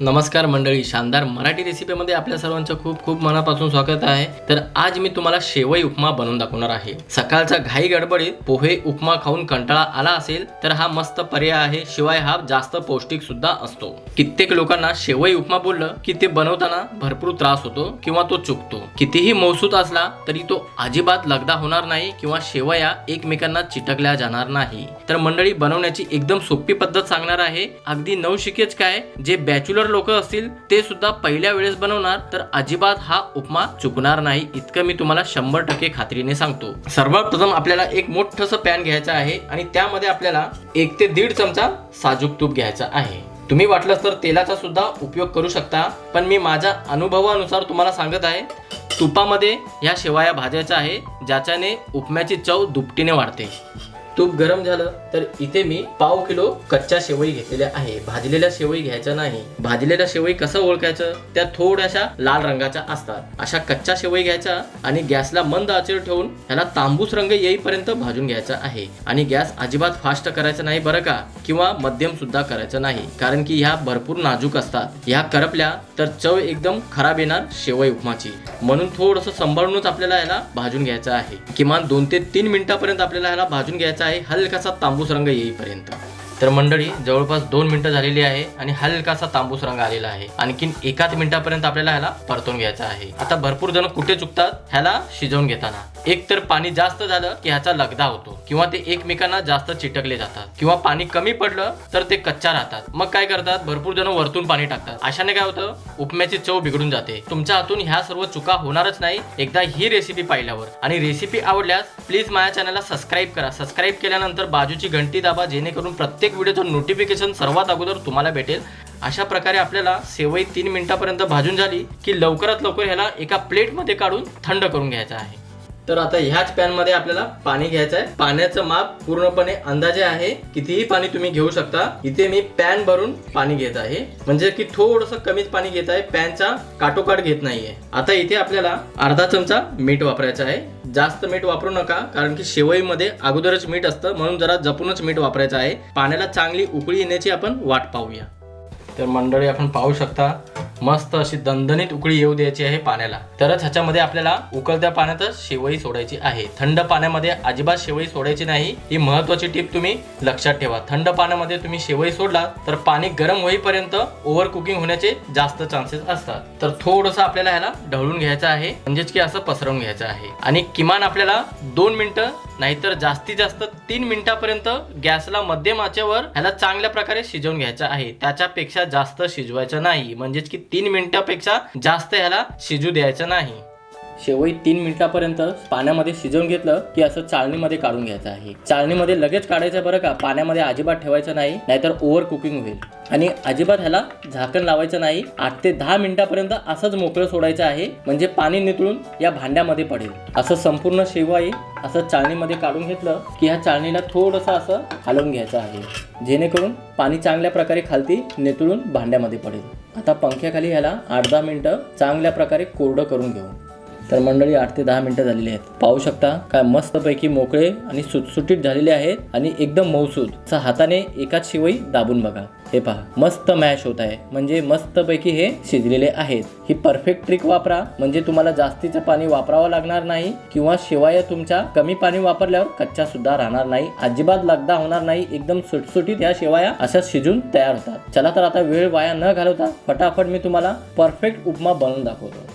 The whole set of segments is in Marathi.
नमस्कार मंडळी शानदार मराठी रेसिपीमध्ये आपल्या सर्वांचं खूप खूप मनापासून स्वागत आहे. तर आज मी तुम्हाला शेवई उपमा बनवून दाखवणार आहे. सकाळचा घाई गडबडीत पोहे उपमा खाऊन कंटाळा आला असेल तर हा मस्त पर्याय आहे. शिवाय हा जास्त पौष्टिक सुद्धा असतो. कित्येक लोकांना शेवई उपमा बोललं की ते बनवताना भरपूर त्रास होतो किंवा तो चुकतो. कितीही मौसूत असला तरी तो अजिबात लगदा होणार नाही किंवा शेवया एकमेकांना चिटकल्या जाणार नाही. तर मंडळी बनवण्याची एकदम सोपी पद्धत सांगणार आहे. अगदी नवशिकेच काय? जे बॅच्युलर लोक असतील ते सुद्धा पहिल्या वेळेस बनवणार तर अजिबात हा उपमा चुकणार नाही. इतकं मी तुम्हाला शंभर टक्के खात्रीने सांगतो. सर्वप्रथम आपल्याला एक मोठंसं पॅन घ्यायचं आहे आणि त्यामध्ये आपल्याला एक ते दीड चमचा साजूक तूप घ्यायचा आहे. तुम्ही वाटलंच तर तेलाचा सुद्धा उपयोग करू शकता पण मी माझ्या अनुभवानुसार तुम्हाला सांगत आहे तुपामध्ये ह्या शेवाया भाजायच्या आहे ज्याच्याने उपम्याची चव दुपटीने वाढते. तूप गरम झालं तर इथे मी पाव किलो कच्च्या शेवई घेतलेल्या आहे. भाजलेल्या शेवई घ्यायच्या नाही. भाजलेल्या शेवई कसं ओळखायचं? त्या थोड्याशा लाल रंगाच्या असतात. अशा कच्च्या शेवई घ्यायच्या आणि गॅसला मंद आचेवर ठेवून ह्याला तांबूस रंग येईपर्यंत भाजून घ्यायचा आहे. आणि गॅस अजिबात फास्ट करायचा नाही बरं का? किंवा मध्यम सुद्धा करायचं नाही. कारण की ह्या भरपूर नाजूक असतात. ह्या करपल्या तर चव एकदम खराब येणार शेवई उपमाची. म्हणून थोडंसं सांभाळूनच आपल्याला ह्याला भाजून घ्यायचं आहे. किमान दोन ते तीन मिनिटापर्यंत आपल्याला ह्याला भाजून घ्यायचा आहे हलकासा तांबूस रंग येईपर्यंत. तर मंडळी जवळपास दोन मिनिटं झालेली आहे आणि हलकासा तांबूस रंग आलेला आहे. आणखीन एकाच मिनिटापर्यंत आपल्याला ह्याला परतून घ्यायचा आहे. आता भरपूर जण कुठे चुकतात ह्याला शिजवून घेताना. एक तर पाणी जास्त झालं की ह्याचा लगदा होतो किंवा ते एकमेकांना जास्त चिटकले जातात किंवा पाणी कमी पडलं तर ते कच्चा राहतात. मग काय करतात? भरपूर जण वरतून पाणी टाकतात. अशाने काय होतं? उपम्याची चव बिघडून जाते. तुमच्या हातून ह्या सर्व चुका होणारच नाही. एकदा ही रेसिपी पाहिल्यावर. आणि रेसिपी आवडल्यास प्लीज माझ्या चॅनलला सबस्क्राईब करा. सबस्क्राईब केल्यानंतर बाजूची घंटी दाबा जेणेकरून प्रत्येक व्हिडिओचं नोटिफिकेशन सर्वात अगोदर तुम्हाला भेटेल. अशा प्रकारे आपल्याला सेवई तीन मिनिटापर्यंत भाजून झाली की लवकरात लवकर ह्याला एका प्लेटमध्ये काढून थंड करून घ्यायचं आहे. तर आता ह्याच पॅनमध्ये आपल्याला पाणी घ्यायचं आहे पाण्याचं माप पूर्णपणे अंदाजे आहे. कितीही पाणी तुम्ही घेऊ शकता इथे मी पॅन भरून पाणी घेत आहे. म्हणजे की थोडस कमीच पाणी घेत आहे. पॅनचा काटोकाट घेत नाहीये. आता इथे आपल्याला अर्धा चमचा मीठ वापरायचं आहे. जास्त मीठ वापरू नका कारण की शेवईमध्ये अगोदरच मीठ असतं. म्हणून जरा जपूनच मीठ वापरायचं आहे. पाण्याला चांगली उकळी येण्याची आपण वाट पाहूया. तर मंडळी आपण पाहू शकता मस्त अशी दणदणीत उकळी येऊ द्यायची आहे पाण्याला. तरच ह्याच्यामध्ये आपल्याला उकळत्या पाण्यातच शेवई सोडायची आहे. थंड पाण्यामध्ये अजिबात शेवई सोडायची नाही. ही महत्वाची टीप तुम्ही लक्षात ठेवा. थंड पाण्यामध्ये तुम्ही शेवई सोडला तर पाणी गरम होईपर्यंत ओव्हर कुकिंग होण्याचे जास्त चान्सेस असतात. तर थोडंसं आपल्याला ह्याला ढवळून घ्यायचं आहे. म्हणजेच की असं पसरवून घ्यायचं आहे. आणि किमान आपल्याला दोन मिनिटं नाहीतर जास्तीत जास्त तीन मिनिटापर्यंत गॅसला मध्यम आचेवर ह्याला चांगल्या प्रकारे शिजवून घ्यायचं आहे. त्याच्यापेक्षा जास्त शिजवायचं नाही. म्हणजेच की तीन मिनिटापेक्षा जास्त ह्याला शिजू द्यायचं नाही. शेवई तीन मिनिटापर्यंत पाण्यामध्ये शिजवून घेतलं की असं चाळणीमध्ये काढून घ्यायचं आहे. चाळणीमध्ये लगेच काढायचं बरं का? पाण्यामध्ये अजिबात ठेवायचं नाही नाहीतर ओव्हर कुकिंग होईल. आणि अजिबात ह्याला झाकण लावायचं नाही. आठ ते दहा मिनिटापर्यंत असंच मोकळं सोडायचं आहे म्हणजे पाणी नितळून या भांड्यामध्ये पडेल. असं संपूर्ण शेवाई असं चाळणीमध्ये काढून घेतलं की ह्या चाळणीला थोडंसं असं हलवून घ्यायचं आहे. जेणेकरून पाणी चांगल्या प्रकारे खालती नितळून भांड्यामध्ये पडेल. आता पंख्याखाली ह्याला आठ दहा मिनटं चांगल्या प्रकारे कोरडं करून घेऊ. तर मंडळी आठ ते दहा मिनिटं झालेली आहेत. पाहू शकता काय मस्तपैकी मोकळे आणि सुटसुटीत झालेले आहेत आणि एकदम मौसूद. असं हाताने एकाच शिवई दाबून बघा. हे पहा मस्त मॅश होत आहे. म्हणजे मस्तपैकी हे शिजलेले आहेत. ही परफेक्ट ट्रिक वापरा. म्हणजे तुम्हाला जास्तीचं पाणी वापरावं लागणार नाही किंवा शिवाय तुमच्या कमी पाणी वापरल्यावर कच्च्या सुद्धा राहणार नाही. अजिबात लगदा होणार नाही. एकदम सुटसुटीत या शेवाया अशा शिजून तयार होतात. चला तर आता वेळ वाया न घालवता फटाफट मी तुम्हाला परफेक्ट उपमा बनवून दाखवतो.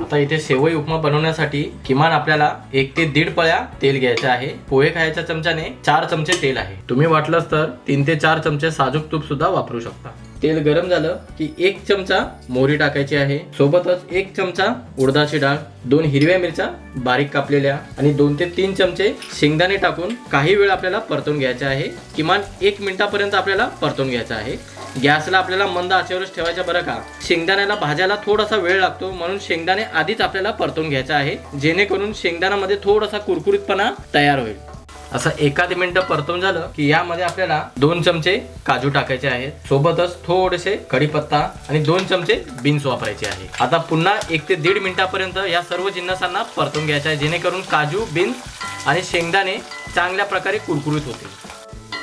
आता इथे सेवई उपमा बनवण्यासाठी किमान आपल्याला एक ते दीड पळ्या तेल घ्यायचं आहे. पोहे खायच्या चमच्याने चार चमचे तेल आहे. तुम्ही वाटलंच तर तीन ते चार चमचे साजूक तूप सुद्धा वापरू शकता. तेल गरम झालं की एक चमचा मोहरी टाकायची आहे. सोबतच एक चमचा उडदाची डाळ दोन हिरव्या मिरच्या बारीक कापलेल्या आणि दोन ते तीन चमचे शेंगदाणे टाकून काही वेळ आपल्याला परतून घ्यायचे आहे. किमान एक मिनिटापर्यंत आपल्याला परतून घ्यायचं आहे. गॅसला आपल्याला मंद आचेवरच ठेवायचं बरं का? शेंगदाण्याला भाज्याला थोडासा वेळ लागतो म्हणून शेंगदाणे आधीच आपल्याला परतून घ्यायचा आहे. जेणेकरून शेंगदाण्यामध्ये थोडासा कुरकुरीतपणा तयार होईल. असं एखाद मिनिटं परतून झालं की यामध्ये आपल्याला दोन चमचे काजू टाकायचे आहेत. सोबतच थोडेसे कढीपत्ता आणि दोन चमचे बीन्स वापरायचे आहे. आता पुन्हा एक ते दीड मिनिटापर्यंत या सर्व जिन्नसांना परतून घ्यायचे आहे. जेणेकरून काजू बीन्स आणि शेंगदाणे चांगल्या प्रकारे कुरकुरीत होतील.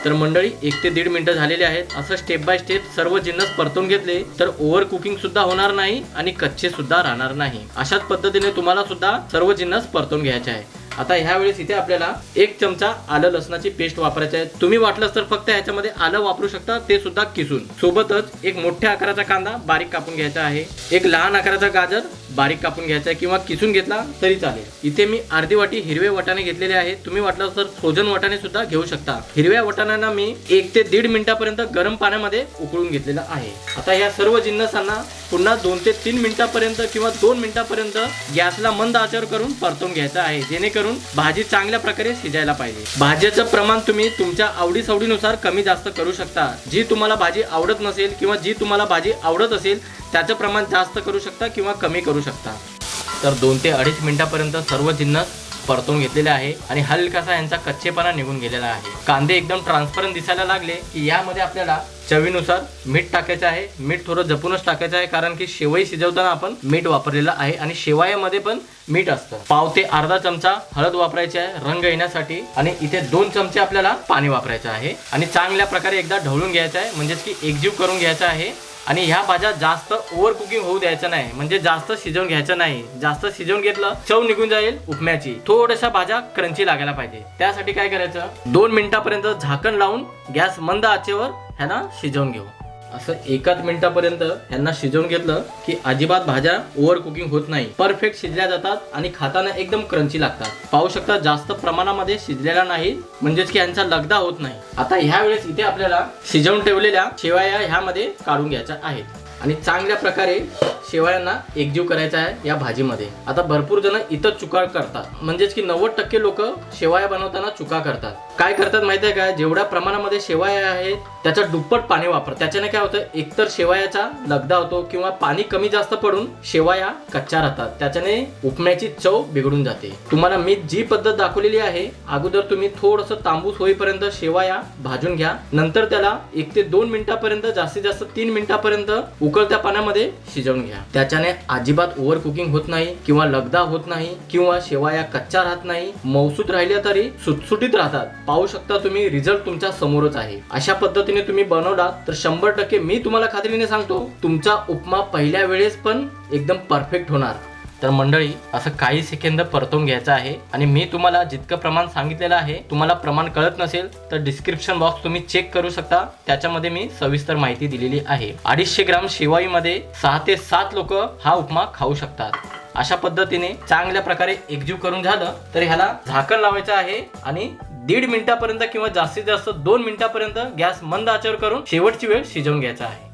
तर मंडळी एक ते दीड मिनिटं झालेले आहेत. असं स्टेप बाय स्टेप सर्व जिन्नस परतून घेतले तर ओव्हर कुकिंग सुद्धा होणार नाही आणि कच्चे सुद्धा राहणार नाही. अशाच पद्धतीने तुम्हाला सुद्धा सर्व जिन्नस परतून घ्यायचे आहे. आता ह्या वेळेस इथे आपल्याला एक चमचा आलं लसणाची पेस्ट वापरायची आहे. तुम्ही वाटलंच तर फक्त ह्याच्यामध्ये आलं वापरू शकता ते सुद्धा किसून. सोबतच एक मोठ्या आकाराचा कांदा बारीक कापून घ्यायचा आहे. एक लहान आकाराचा गाजर बारीक कापून घ्यायचा आहे किंवा किसून घेतला तरी चालेल. इथे मी अर्धी वाटी हिरवे वाटाणे घेतलेले आहे. तुम्ही वाटलं तर फ्रोझन वाटाणे सुद्धा घेऊ शकता. हिरव्या वाटाण्यांना मी एक ते दीड मिनिटापर्यंत गरम पाण्यामध्ये उकळून घेतलेला आहे. आता या सर्व जिन्नसांना पुन्हा दोन ते तीन मिनिटापर्यंत किंवा दोन मिनिटापर्यंत गॅसला मंद आचर करून परतून घ्यायचा आहे. जेणेकरून भाजी चांगल्या प्रकारे शिजायला पाहिजे. भाज्याचं प्रमाण तुम्ही तुमच्या आवडीसवडीनुसार कमी जास्त करू शकता. जी तुम्हाला भाजी आवडत नसेल किंवा जी तुम्हाला भाजी आवडत असेल त्याचं प्रमाण जास्त करू शकता किंवा कमी करू शकता. तर दोन ते अडीच मिनिटापर्यंत सर्व जिन्नस परतून घेतलेले आहे आणि हलकासा यांचा कच्चेपणा निघून गेलेला आहे. कांदे एकदम ट्रान्सपरंट दिसायला लागले की यामध्ये आपल्याला चवीनुसार मीठ टाकायचं आहे. मीठ थोडं जपूनच टाकायचं आहे कारण की शेवई शिजवताना आपण मीठ वापरलेलं आहे आणि शेवयामध्ये पण मीठ असतं. पाव ते अर्धा चमचा हळद वापरायची आहे रंग येण्यासाठी आणि इथे दोन चमचे आपल्याला पाणी वापरायचं आहे. आणि चांगल्या प्रकारे एकदा ढवळून घ्यायचं आहे म्हणजेच की एकजीव करून घ्यायचं आहे. आणि ह्या भाज्या जास्त ओव्हर कुकिंग होऊ द्यायचं नाही. म्हणजे जास्त शिजवून घ्यायचं नाही. जास्त शिजवून घेतलं चव निघून जाईल उपम्याची. थोड्याशा भाज्या क्रंची लागायला पाहिजे. त्यासाठी काय करायचं? दोन मिनिटापर्यंत झाकण लावून गॅस मंद आचेवर ह्याला शिजवून घेऊ. असं एकाच मिनिटापर्यंत यांना शिजवून घेतलं की अजिबात भाज्या ओव्हर कुकिंग होत नाही. परफेक्ट शिजल्या जातात आणि खाताना एकदम क्रंची लागतात. पाहू शकता जास्त प्रमाणामध्ये शिजलेला नाही म्हणजेच की यांचा लगदा होत नाही. आता ह्या वेळेस इथे आपल्याला शिजवून ठेवलेल्या शेवया ह्यामध्ये काढून घ्यायच्या आहेत. आणि चांगल्या प्रकारे शेवाळ्यांना एकजीव करायचा आहे या भाजीमध्ये. आता भरपूर जण इथं चुका करतात. म्हणजेच की नव्वद टक्के लोक शेवाया बनवताना चुका करतात. काय करतात माहिती आहे का? जेवढ्या प्रमाणामध्ये शेवाया आहेत त्याच्या दुप्पट पाणी वापर. त्याच्याने काय होतं एकतर शेवयाचा लगदा होतो किंवा पाणी कमी जास्त पडून शेवया कच्च्या राहतात. त्याच्याने उपम्याची चव बिघडून जाते. तुम्हाला मी जी पद्धत दाखवलेली आहे अगोदर तुम्ही थोडस तांबूस होईपर्यंत शेवया भाजून घ्या. नंतर त्याला एक ते दोन मिनिटापर्यंत जास्तीत जास्त तीन मिनिटापर्यंत उकळत्या पाण्यामध्ये शिजवून घ्या. त्याच्याने अजिबात ओव्हर कुकिंग होत नाही किंवा लगदा होत नाही किंवा शेवया कच्च्या राहत नाही. मौसूत राहिल्या तरी सुटसुटीत राहतात. पाहू शकता तुम्ही रिझल्ट तुमच्या समोरच आहे. अशा पद्धतीने तुम्ही बनवला तर शंभर टक्के मी तुम्हाला खात्रीने सांगतो तुमचा उपमा पहिल्या वेळेस पण एकदम परफेक्ट होणार. तर मंडळी असं काही सेकंद परतवून घ्यायचं आहे आणि मी तुम्हाला जितकं प्रमाण सांगितलेलं आहे तुम्हाला प्रमाण कळत नसेल तर डिस्क्रिप्शन बॉक्स तुम्ही चेक करू शकता. त्याच्यामध्ये मी सविस्तर माहिती दिलेली आहे. अडीचशे ग्राम शेवाईमध्ये सहा ते सात लोक हा उपमा खाऊ शकतात. अशा पद्धतीने चांगल्या प्रकारे एकजीव करून झालं तर ह्याला झाकण लावायचं आहे आणि दीड मिनिटापर्यंत किंवा जास्तीत जास्त दोन मिनिटापर्यंत गॅस मंद आचर करून शेवटची वेळ शिजवून घ्यायचा आहे.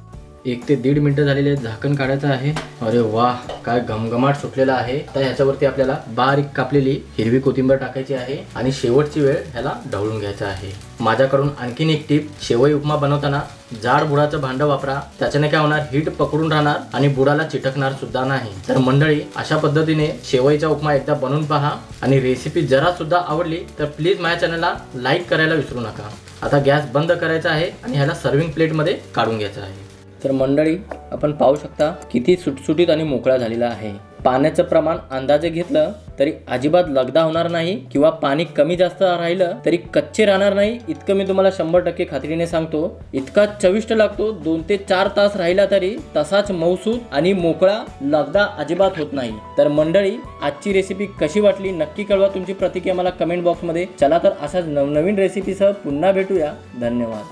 एक ते दीड मिनिटं झालेले आहेत. झाकण काढायचं आहे. अरे वा काय घमघमाट सुटलेला आहे. तर ह्याच्यावरती आपल्याला बारीक कापलेली हिरवी कोथिंबीर टाकायची आहे आणि शेवटची वेळ ह्याला ढवळून घ्यायचा आहे. माझ्याकडून आणखीन एक टीप शेवई उपमा बनवताना जाड बुडाचं भांडं वापरा. त्याच्याने काय होणार हीट पकडून राहणार आणि बुडाला चिटकणार सुद्धा नाही. तर मंडळी अशा पद्धतीने शेवईचा उपमा एकदा बनवून पहा आणि रेसिपी जरा सुद्धा आवडली तर प्लीज माझ्या चॅनलला लाईक करायला विसरू नका. आता गॅस बंद करायचा आहे आणि ह्याला सर्विंग प्लेटमध्ये काढून घ्यायचं आहे. तर मंडळी आपण पाहू शकता किती सुटसुटीत आणि मोकळा झालेला आहे. पाण्याचं प्रमाण अंदाजे घेतलं तरी अजिबात लगदा होणार नाही किंवा पाणी कमी जास्त राहिलं तरी कच्चे राहणार नाही इतकं मी तुम्हाला शंभर टक्के खात्रीने सांगतो. इतका चविष्ट लागतो दोन ते चार तास राहिला तरी तसाच मौसूद आणि मोकळा लगदा अजिबात होत नाही. तर मंडळी आजची रेसिपी कशी वाटली नक्की कळवा तुमची प्रतिक्रिया मला कमेंट बॉक्समध्ये चला तर अशाच नवनवीन रेसिपीसह पुन्हा भेटूया. धन्यवाद.